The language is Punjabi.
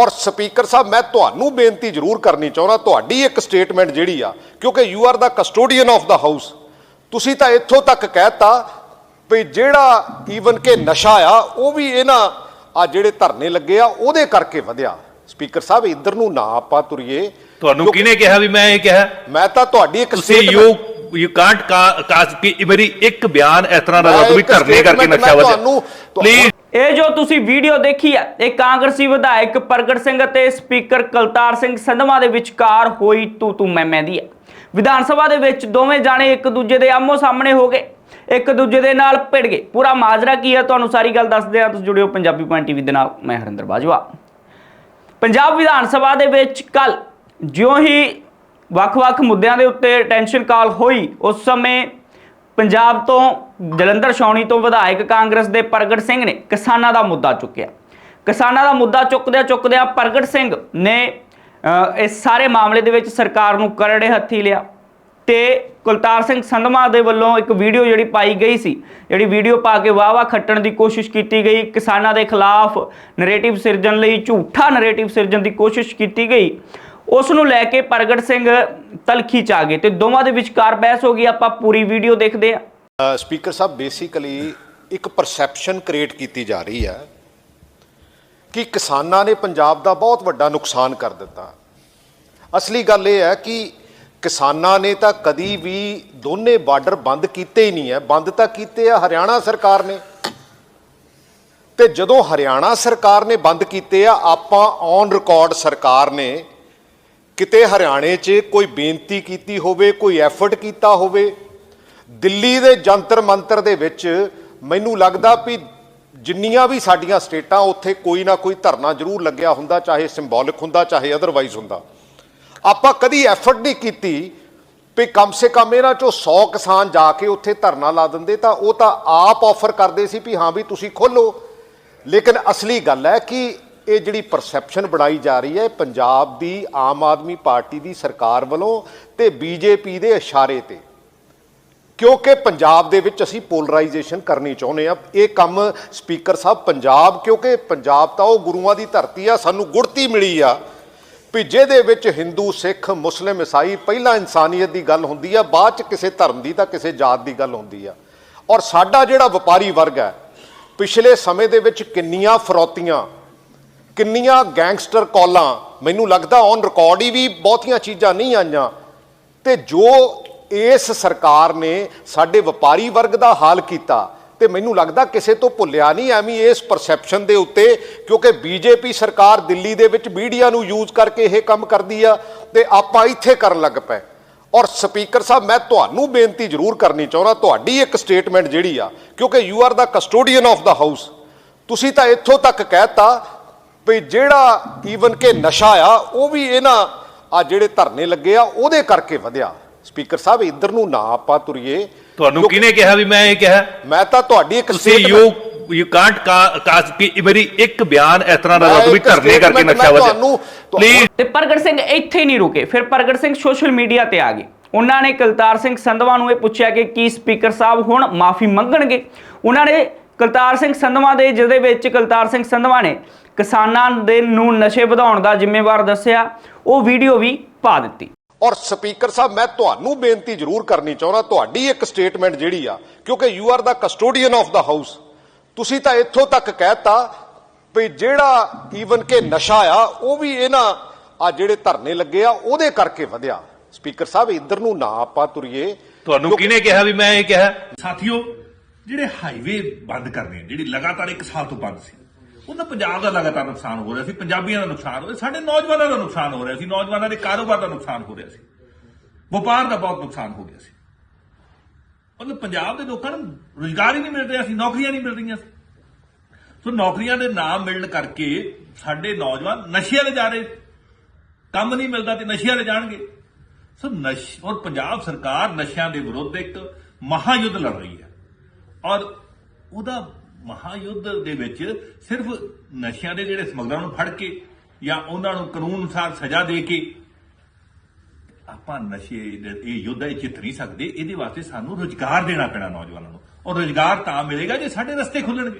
ਔਰ ਸਪੀਕਰ ਸਾਹਿਬ ਮੈਂ ਤੁਹਾਨੂੰ ਬੇਨਤੀ ਜ਼ਰੂਰ ਕਰਨੀ ਚਾਹੁੰਦਾ ਤੁਹਾਡੀ ਇੱਕ ਸਟੇਟਮੈਂਟ ਜਿਹੜੀ ਆ ਕਿਉਂਕਿ you are the custodian of the house ਤੁਸੀਂ ਤਾਂ ਇੱਥੋਂ ਤੱਕ ਕਹਿਤਾ ਵੀ ਜਿਹੜਾ ਈਵਨ ਕਿ ਨਸ਼ਾ ਆ ਉਹ ਵੀ ਇਹਨਾਂ ਆ ਜਿਹੜੇ ਧਰਨੇ ਲੱਗੇ ਆ ਉਹਦੇ ਕਰਕੇ ਵਧਿਆ। ਸਪੀਕਰ ਸਾਹਿਬ ਇੱਧਰ ਨੂੰ ਨਾ ਆਪਾਂ ਤੁਰੀਏ। ਤੁਹਾਨੂੰ ਕਿਹਨੇ ਕਿਹਾ ਵੀ ਮੈਂ ਇਹ ਕਿਹਾ? ਮੈਂ ਤਾਂ ਤੁਹਾਡੀ ਇੱਕ ਤੁਸੀਂ ਯੂ ਯੂ ਕਾਂਟ ਕਾਸ ਕਿ ਮੇਰੀ ਇੱਕ ਬਿਆਨ ਇਸ ਤਰ੍ਹਾਂ ਦਾ ਇੱਕ ਧਰਨੇ ਕਰਕੇ ਨਸ਼ਾ ਵਧਿਆ। ਪਲੀਜ਼ ਇਹ ਜੋ ਤੁਸੀਂ ਵੀਡੀਓ ਦੇਖੀ ਹੈ ਇਹ ਕਾਂਗਰਸੀ ਵਿਧਾਇਕ ਪ੍ਰਗਟ ਸਿੰਘ ਅਤੇ ਸਪੀਕਰ ਕਲਤਾਰ ਸਿੰਘ ਸੰਧਵਾ ਦੇ ਵਿਚਕਾਰ ਹੋਈ ਤੂ ਤੂ ਮੈਂ ਮੈਂ ਦੀ ਹੈ ਵਿਧਾਨ ਸਭਾ ਦੇ ਵਿੱਚ ਦੋਵੇਂ ਜਾਣੇ ਇੱਕ ਦੂਜੇ ਦੇ ਆਮੋ ਸਾਹਮਣੇ ਹੋ ਗਏ, ਇੱਕ ਦੂਜੇ ਦੇ ਨਾਲ ਭਿੜ ਗਏ। ਪੂਰਾ ਮਾਜਰਾ ਕੀ ਹੈ ਤੁਹਾਨੂੰ ਸਾਰੀ ਗੱਲ ਦੱਸਦੇ ਹਾਂ, ਤੁਸੀਂ ਜੁੜਿਓ ਪੰਜਾਬੀ ਪੁਆਇੰਟ ਟੀਵੀ ਦੇ ਨਾਲ, ਮੈਂ ਹਰਿੰਦਰ ਬਾਜਵਾ। ਪੰਜਾਬ ਵਿਧਾਨ ਸਭਾ ਦੇ ਵਿੱਚ ਕੱਲ ਜਿਉਂ ਹੀ ਵੱਖ-ਵੱਖ ਮੁੱਦਿਆਂ ਦੇ ਉੱਤੇ ਟੈਨਸ਼ਨ ਕਾਲ ਹੋਈ, ਉਸ ਸਮੇਂ ਪੰਜਾਬ ਤੋਂ ਜਲੰਧਰ ਛਾਉਣੀ ਤੋਂ ਵਿਧਾਇਕ ਕਾਂਗਰਸ ਦੇ ਪ੍ਰਗਟ ਸਿੰਘ ਨੇ ਕਿਸਾਨਾਂ ਦਾ ਮੁੱਦਾ ਚੁੱਕਿਆ। ਕਿਸਾਨਾਂ ਦਾ ਮੁੱਦਾ ਚੁੱਕਦਿਆਂ ਚੁੱਕਦਿਆਂ ਪ੍ਰਗਟ ਸਿੰਘ ਨੇ ਇਸ ਸਾਰੇ ਮਾਮਲੇ ਦੇ ਵਿੱਚ ਸਰਕਾਰ ਨੂੰ ਕਰੜੇ ਹੱਥੀ ਲਿਆ ਤੇ ਕੁਲਤਾਰ ਸਿੰਘ ਸੰਧਮਾ ਦੇ ਵੱਲੋਂ ਇੱਕ ਵੀਡੀਓ ਜਿਹੜੀ ਪਾਈ ਗਈ ਸੀ, ਜਿਹੜੀ ਵੀਡੀਓ ਪਾ ਕੇ ਵਾਵਾ ਖੱਟਣ ਦੀ ਕੋਸ਼ਿਸ਼ ਕੀਤੀ ਗਈ, ਕਿਸਾਨਾਂ ਦੇ ਖਿਲਾਫ ਨੈਰੇਟਿਵ ਸਿਰਜਣ ਲਈ, ਝੂਠਾ ਨੈਰੇਟਿਵ ਸਿਰਜਣ ਦੀ ਕੋਸ਼ਿਸ਼ ਕੀਤੀ ਗਈ, ਉਸ ਨੂੰ ਲੈ ਕੇ ਪ੍ਰਗਟ ਸਿੰਘ ਤਲਖੀ ਚ ਆ ਗਏ ਤੇ ਦੋਵਾਂ ਦੇ ਵਿਚਕਾਰ ਬਹਿਸ ਹੋ ਗਈ, ਆਪਾਂ ਪੂਰੀ ਵੀਡੀਓ ਦੇਖਦੇ ਹਾਂ। ਸਪੀਕਰ ਸਾਹਿਬ ਬੇਸਿਕਲੀ ਇੱਕ ਪਰਸੈਪਸ਼ਨ ਕ੍ਰੀਏਟ ਕੀਤੀ ਜਾ ਰਹੀ ਹੈ ਕਿ ਕਿਸਾਨਾਂ ਨੇ ਪੰਜਾਬ ਦਾ ਬਹੁਤ ਵੱਡਾ ਨੁਕਸਾਨ ਕਰ ਦਿੱਤਾ। ਅਸਲੀ ਗੱਲ ਇਹ ਹੈ ਕਿ ਕਿਸਾਨਾਂ ਨੇ ਤਾਂ ਕਦੀ ਵੀ ਦੋਨੇ ਬਾਰਡਰ ਬੰਦ ਕੀਤੇ ਹੀ ਨਹੀਂ ਹੈ। ਬੰਦ ਤਾਂ ਕੀਤੇ ਆ ਹਰਿਆਣਾ ਸਰਕਾਰ ਨੇ। ਤੇ ਜਦੋਂ ਹਰਿਆਣਾ ਸਰਕਾਰ ਨੇ ਬੰਦ ਕੀਤੇ ਆ, ਆਪਾਂ ਔਨ ਰਿਕਾਰਡ ਸਰਕਾਰ ਨੇ ਕਿਤੇ ਹਰਿਆਣੇ 'ਚ ਕੋਈ ਬੇਨਤੀ ਕੀਤੀ ਹੋਵੇ, ਕੋਈ ਐਫਰਟ ਕੀਤਾ ਹੋਵੇ ਦਿੱਲੀ ਦੇ ਜੰਤਰ ਮੰਤਰ ਦੇ ਵਿੱਚ ਮੈਨੂੰ ਲੱਗਦਾ ਵੀ ਜਿੰਨੀਆਂ ਵੀ ਸਾਡੀਆਂ ਸਟੇਟਾਂ, ਉੱਥੇ ਕੋਈ ਨਾ ਕੋਈ ਧਰਨਾ ਜ਼ਰੂਰ ਲੱਗਿਆ ਹੁੰਦਾ, ਚਾਹੇ ਸਿੰਬੋਲਿਕ ਹੁੰਦਾ, ਚਾਹੇ ਅਦਰਵਾਈਜ਼ ਹੁੰਦਾ। ਆਪਾਂ ਕਦੀ ਐਫਰਟ ਨਹੀਂ ਕੀਤੀ ਵੀ ਕਮ ਸੇ ਕਮ ਇਹਨਾਂ ਚੋਂ 100 ਕਿਸਾਨ ਜਾ ਕੇ ਉੱਥੇ ਧਰਨਾ ਲਾ ਦਿੰਦੇ, ਤਾਂ ਉਹ ਤਾਂ ਆਪ ਆਫਰ ਕਰਦੇ ਸੀ ਵੀ ਹਾਂ ਵੀ ਤੁਸੀਂ ਖੋਲੋ ਲੇਕਿਨ ਅਸਲੀ ਗੱਲ ਹੈ ਕਿ ਇਹ ਜਿਹੜੀ ਪਰਸੈਪਸ਼ਨ ਬਣਾਈ ਜਾ ਰਹੀ ਹੈ, ਪੰਜਾਬ ਦੀ ਆਮ ਆਦਮੀ ਪਾਰਟੀ ਦੀ ਸਰਕਾਰ ਵੱਲੋਂ ਤੇ ਬੀਜੇਪੀ ਦੇ ਇਸ਼ਾਰੇ ਤੇ। ਕਿਉਂਕਿ ਪੰਜਾਬ ਦੇ ਵਿੱਚ ਅਸੀਂ ਪੋਲਰਾਈਜੇਸ਼ਨ ਕਰਨੀ ਚਾਹੁੰਦੇ ਆ ਇਹ ਕੰਮ ਸਪੀਕਰ ਸਾਹਿਬ ਪੰਜਾਬ, ਕਿਉਂਕਿ ਪੰਜਾਬ ਤਾਂ ਉਹ ਗੁਰੂਆਂ ਦੀ ਧਰਤੀ ਆ, ਸਾਨੂੰ ਗੁੜਤੀ ਮਿਲੀ ਆ। ਵੀ ਜਿਹਦੇ ਵਿੱਚ ਹਿੰਦੂ ਸਿੱਖ ਮੁਸਲਿਮ ਈਸਾਈ ਪਹਿਲਾਂ ਇਨਸਾਨੀਅਤ ਦੀ ਗੱਲ ਹੁੰਦੀ ਆ, ਬਾਅਦ ਚ ਕਿਸੇ ਧਰਮ ਦੀ ਤਾਂ ਕਿਸੇ ਜਾਤ ਦੀ ਗੱਲ ਹੁੰਦੀ ਆ। ਔਰ ਸਾਡਾ ਜਿਹੜਾ ਵਪਾਰੀ ਵਰਗ ਹੈ ਪਿਛਲੇ ਸਮੇਂ ਦੇ ਵਿੱਚ ਕਿੰਨੀਆਂ ਫਰੌਤੀਆਂ, ਕਿੰਨੀਆਂ ਗੈਂਗਸਟਰ ਕਾਲਾਂ, ਮੈਨੂੰ ਲੱਗਦਾ ਔਨ ਰਿਕਾਰਡ ਹੀ ਵੀ ਬਹੁਤੀਆਂ ਚੀਜ਼ਾਂ ਨਹੀਂ ਆਈਆਂ। ਤੇ ਜੋ ਇਸ ਸਰਕਾਰ ਨੇ ਸਾਡੇ ਵਪਾਰੀ ਵਰਗ ਦਾ ਹਾਲ ਕੀਤਾ ਤੇ ਮੈਨੂੰ ਲੱਗਦਾ ਕਿਸੇ ਤੋਂ ਭੁੱਲਿਆ ਨਹੀਂ ਐਵੇਂ ਇਸ ਪਰਸੈਪਸ਼ਨ ਦੇ ਉੱਤੇ, ਕਿਉਂਕਿ ਬੀਜੇਪੀ ਸਰਕਾਰ ਦਿੱਲੀ ਦੇ ਵਿੱਚ ਮੀਡੀਆ ਨੂੰ ਯੂਜ਼ ਕਰਕੇ ਇਹ ਕੰਮ ਕਰਦੀ ਆ ਤੇ ਆਪਾਂ ਇੱਥੇ ਕਰਨ ਲੱਗ ਪਏ। ਔਰ ਸਪੀਕਰ ਸਾਹਿਬ, ਮੈਂ ਤੁਹਾਨੂੰ ਬੇਨਤੀ ਜ਼ਰੂਰ ਕਰਨੀ ਚਾਹੁੰਦਾ, ਤੁਹਾਡੀ ਇੱਕ ਸਟੇਟਮੈਂਟ ਜਿਹੜੀ ਆ, ਕਿਉਂਕਿ you are the custodian of the house ਤੁਸੀਂ ਤਾਂ ਇੱਥੋਂ ਤੱਕ ਕਹਿਤਾ ਵੀ ਜਿਹੜਾ ਈਵਨ ਕਿ ਨਸ਼ਾ ਆ, ਉਹ ਵੀ ਇਹਨਾਂ ਆ ਜਿਹੜੇ ਧਰਨੇ ਲੱਗੇ ਆ, ਉਹਦੇ ਕਰਕੇ ਵਧਿਆ। ਸਪੀਕਰ ਸਾਹਿਬ ਇੱਧਰ ਨੂੰ ਨਾ ਆਪਾਂ ਤੁਰੀਏ। ਤੁਹਾਨੂੰ ਕਿਹਨੇ ਕਿਹਾ ਵੀ ਮੈਂ ਇਹ ਕਿਹਾ? ਮੈਂ ਤਾਂ ਤੁਹਾਡੀ ਇੱਕ ਤੁਸੀਂ ਯੂ ਯੂ ਕਾਂਟ ਕਾਸ ਕਿ ਮੇਰੀ ਇੱਕ ਬਿਆਨ ਇਸ ਤਰ੍ਹਾਂ ਦਾ ਇੱਕ ਧਰਨੇ ਕਰਕੇ ਵਧਿਆ ਤੁਹਾਨੂੰ- ਪਲੀਜ਼ ਤੇ ਪ੍ਰਗਟ ਸਿੰਘ ਇੱਥੇ ਹੀ ਨਹੀਂ ਰੁਕੇ। ਫਿਰ ਪ੍ਰਗਟ ਸਿੰਘ ਸੋਸ਼ਲ ਮੀਡੀਆ ਤੇ ਆ ਗਏ। ਉਹਨਾਂ ਨੇ ਕਲਤਾਰ ਸਿੰਘ ਸੰਧਵਾ ਨੂੰ ਇਹ ਪੁੱਛਿਆ ਕਿ ਕੀ ਸਪੀਕਰ ਸਾਹਿਬ ਹੁਣ ਮਾਫੀ ਮੰਗਣਗੇ? ਉਹਨਾਂ ਨੇ ਕਲਤਾਰ ਸਿੰਘ ਸੰਧਵਾ ਦੇ ਜਿਹਦੇ ਵਿੱਚ ਕਲਤਾਰ ਸਿੰਘ ਸੰਧਵਾ ਨੇ ਕਿਸਾਨਾਂ ਦੇ ਨੂੰ ਨਸ਼ੇ ਵਧਾਉਣ ਦਾ ਜ਼ਿੰਮੇਵਾਰ ਦੱਸਿਆ ਉਹ ਵੀਡੀਓ ਵੀ ਪਾ ਦਿੱਤੀ। ਔਰ ਸਪੀਕਰ ਸਾਹਿਬ ਮੈਂ ਤੁਹਾਨੂੰ ਬੇਨਤੀ ਜ਼ਰੂਰ ਕਰਨੀ ਚਾਹੁੰਦਾ ਤੁਹਾਡੀ ਇੱਕ ਸਟੇਟਮੈਂਟ ਜਿਹੜੀ ਆ ਕਿਉਂਕਿ you are the custodian of the house ਤੁਸੀਂ ਤਾਂ ਇੱਥੋਂ ਤੱਕ ਕਹਿਤਾ ਵੀ ਜਿਹੜਾ ਈਵਨ ਕਿ ਨਸ਼ਾ ਆ ਉਹ ਵੀ ਇਹਨਾਂ ਆ ਜਿਹੜੇ ਧਰਨੇ ਲੱਗੇ ਆ ਉਹਦੇ ਕਰਕੇ ਵਧਿਆ। ਸਪੀਕਰ ਸਾਹਿਬ ਇੱਧਰ ਨੂੰ ਨਾ ਆਪਾਂ ਤੁਰੀਏ। ਤੁਹਾਨੂੰ ਕਿਹਨੇ ਕਿਹਾ ਵੀ ਮੈਂ ਇਹ ਕਿਹਾ? ਸਾਥੀਓ ਜਿਹੜੇ ਹਾਈਵੇ ਬੰਦ ਕਰਨੇ ਜਿਹੜੀ ਲਗਾਤਾਰ ਇੱਕ ਸਾਲ ਤੋਂ ਬੰਦ ਸੀ ਉਹਨਾਂ ਪੰਜਾਬ ਦਾ ਲਗਾਤਾਰ ਨੁਕਸਾਨ ਹੋ ਰਿਹਾ ਸੀ, ਪੰਜਾਬੀਆਂ ਦਾ ਨੁਕਸਾਨ ਹੋ ਰਿਹਾ ਸਾਡੇ ਨੌਜਵਾਨਾਂ ਦਾ ਨੁਕਸਾਨ ਹੋ ਰਿਹਾ ਸੀ, ਨੌਜਵਾਨਾਂ ਦੇ ਕਾਰੋਬਾਰ ਦਾ ਨੁਕਸਾਨ ਹੋ ਰਿਹਾ ਸੀ, ਵਪਾਰ ਦਾ ਬਹੁਤ ਨੁਕਸਾਨ ਹੋ ਗਿਆ ਸੀ। ਮਤਲਬ ਪੰਜਾਬ ਦੇ ਲੋਕਾਂ ਨੂੰ ਰੁਜ਼ਗਾਰ ਹੀ ਨਹੀਂ ਮਿਲ ਰਿਹਾ ਸੀ, ਨੌਕਰੀਆਂ ਨਹੀਂ ਮਿਲ ਰਹੀਆਂ ਸੀ। ਸੋ ਨੌਕਰੀਆਂ ਦੇ ਨਾ ਮਿਲਣ ਕਰਕੇ ਸਾਡੇ ਨੌਜਵਾਨ ਨਸ਼ਿਆਂ 'ਤੇ ਜਾ ਰਹੇ ਕੰਮ ਨਹੀਂ ਮਿਲਦਾ ਤੇ ਨਸ਼ਿਆਂ 'ਤੇ ਜਾਣਗੇ। ਸੋ ਨਸ਼, ਔਰ ਪੰਜਾਬ ਸਰਕਾਰ ਨਸ਼ਿਆਂ ਦੇ ਵਿਰੁੱਧ ਇੱਕ ਮਹਾਯੁੱਧ ਲੜ ਰਹੀ ਹੈ। ਔਰ ਉਹਦਾ ਮਹਾਯੁੱਧ ਦੇ ਵਿੱਚ ਸਿਰਫ ਨਸ਼ਿਆਂ ਦੇ ਜਿਹੜੇ ਸਮਗਲਰਾਂ ਨੂੰ ਫੜ ਕੇ ਜਾਂ ਉਹਨਾਂ ਨੂੰ ਕਾਨੂੰਨ ਅਨੁਸਾਰ ਸਜ਼ਾ ਦੇ ਕੇ ਆਪਾਂ ਨਸ਼ੇ ਇਹ ਯੁੱਧ ਇਹ ਜਿੱਤ ਨਹੀਂ ਸਕਦੇ। ਇਹਦੇ ਵਾਸਤੇ ਸਾਨੂੰ ਰੁਜ਼ਗਾਰ ਦੇਣਾ ਪੈਣਾ ਨੌਜਵਾਨਾਂ ਨੂੰ। ਔਰ ਰੁਜ਼ਗਾਰ ਤਾਂ ਮਿਲੇਗਾ ਜੇ ਸਾਡੇ ਰਸਤੇ ਖੁੱਲਣਗੇ।